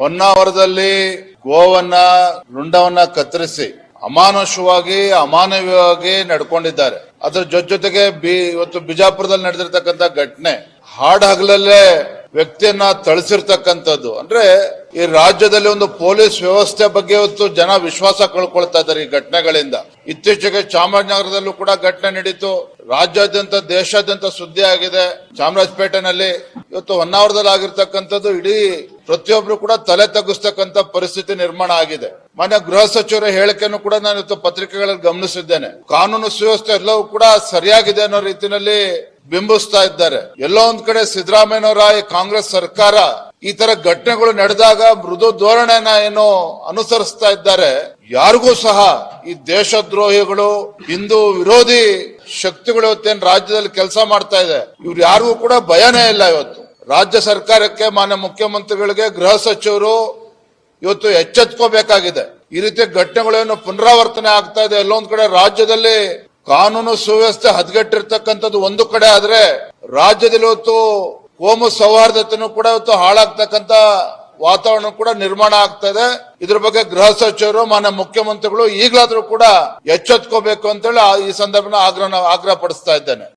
ಹೊನ್ನಾವರದಲ್ಲಿ ಗೋವನ್ನ, ರುಂಡವನ್ನ ಕತ್ತರಿಸಿ ಅಮಾನುಷವಾಗಿ, ಅಮಾನವೀಯವಾಗಿ ನಡ್ಕೊಂಡಿದ್ದಾರೆ. ಅದ್ರ ಜೊತೆ ಜೊತೆಗೆ ಬಿ, ಇವತ್ತು ಬಿಜಾಪುರದಲ್ಲಿ ನಡೆದಿರ್ತಕ್ಕಂಥ ಘಟನೆ ಹಾಡ್ ಹಗಲಲ್ಲೇ ವ್ಯಕ್ತಿಯನ್ನ ತಳಿಸಿರ್ತಕ್ಕಂಥದ್ದು ಅಂದ್ರೆ ಈ ರಾಜ್ಯದಲ್ಲಿ ಒಂದು ಪೊಲೀಸ್ ವ್ಯವಸ್ಥೆ ಬಗ್ಗೆ ಇವತ್ತು ಜನ ವಿಶ್ವಾಸ ಕಳ್ಕೊಳ್ತಾ ಇದ್ದಾರೆ ಈ ಘಟನೆಗಳಿಂದ. ಇತ್ತೀಚೆಗೆ ಚಾಮರಾಜನಗರದಲ್ಲೂ ಕೂಡ ಘಟನೆ ನಡೀತು. ರಾಜ್ಯಾದ್ಯಂತ, ದೇಶಾದ್ಯಂತ ಸುದ್ದಿ ಆಗಿದೆ ಚಾಮರಾಜಪೇಟೆನಲ್ಲಿ ಇವತ್ತು ಹೊನ್ನಾವರದಲ್ಲಿ ಆಗಿರ್ತಕ್ಕಂಥದ್ದು ಇಡೀ ಪ್ರತಿಯೊಬ್ರು ಕೂಡ ತಲೆ ತಗ್ಗಿಸ್ತಕ್ಕಂತ ಪರಿಸ್ಥಿತಿ ನಿರ್ಮಾಣ ಆಗಿದೆ. ಮಾನ್ಯ ಗೃಹ ಸಚಿವರ ಹೇಳಿಕೆಯನ್ನು ಕೂಡ ನಾನು ಪತ್ರಿಕೆಗಳಲ್ಲಿ ಗಮನಿಸಿದ್ದೇನೆ. ಕಾನೂನು ಸುವ್ಯವಸ್ಥೆ ಎಲ್ಲವೂ ಕೂಡ ಸರಿಯಾಗಿದೆ ಅನ್ನೋ ರೀತಿಯಲ್ಲಿ ಬಿಂಬಿಸ್ತಾ ಇದ್ದಾರೆ. ಎಲ್ಲೋ ಒಂದ್ ಕಡೆ ಸಿದ್ದರಾಮಯ್ಯನವರ ಕಾಂಗ್ರೆಸ್ ಸರ್ಕಾರ ಈ ತರ ಘಟನೆಗಳು ನಡೆದಾಗ ಮೃದು ಧೋರಣೆನ ಏನು ಅನುಸರಿಸ್ತಾ ಇದ್ದಾರೆ. ಯಾರಿಗೂ ಸಹ ಈ ದೇಶದ್ರೋಹಿಗಳು, ಹಿಂದೂ ವಿರೋಧಿ ಶಕ್ತಿಗಳು ಇವತ್ತೇನು ರಾಜ್ಯದಲ್ಲಿ ಕೆಲಸ ಮಾಡ್ತಾ ಇದೆ, ಇವ್ರು ಯಾರಿಗೂ ಕೂಡ ಭಯನೇ ಇಲ್ಲ ಇವತ್ತು. ರಾಜ್ಯ ಸರ್ಕಾರಕ್ಕೆ ಮಾನ್ಯ ಮುಖ್ಯಮಂತ್ರಿಗಳಿಗೆ ಗೃಹ ಸಚಿವರು ಇವತ್ತು ಎಚ್ಚೆತ್ಕೋಬೇಕಾಗಿದೆ. ಈ ರೀತಿ ಘಟನೆಗಳೇನು ಪುನರಾವರ್ತನೆ ಆಗ್ತಾ ಇದೆ ಎಲ್ಲೊಂದ್ ಕಡೆ ರಾಜ್ಯದಲ್ಲಿ ಕಾನೂನು ಸುವ್ಯವಸ್ಥೆ ಹದಗೆಟ್ಟಿರ್ತಕ್ಕಂಥದ್ದು ಒಂದು ಕಡೆ ಆದ್ರೆ ರಾಜ್ಯದಲ್ಲಿ ಇವತ್ತು ಕೋಮು ಸೌಹಾರ್ದತೆನೂ ಕೂಡ ಇವತ್ತು ಹಾಳಾಗ್ತಕ್ಕಂತ ವಾತಾವರಣ ಕೂಡ ನಿರ್ಮಾಣ ಆಗ್ತಾ ಇದೆ. ಇದ್ರ ಬಗ್ಗೆ ಗೃಹ ಸಚಿವರು, ಮಾನ್ಯ ಮುಖ್ಯಮಂತ್ರಿಗಳು ಈಗಲಾದ್ರೂ ಕೂಡ ಎಚ್ಚೆತ್ಕೋಬೇಕು ಅಂತೇಳಿ ಈ ಸಂದರ್ಭನ ಆಗ್ರಹ ಆಗ್ರಹ ಪಡಿಸ್ತಾ ಇದ್ದೇನೆ.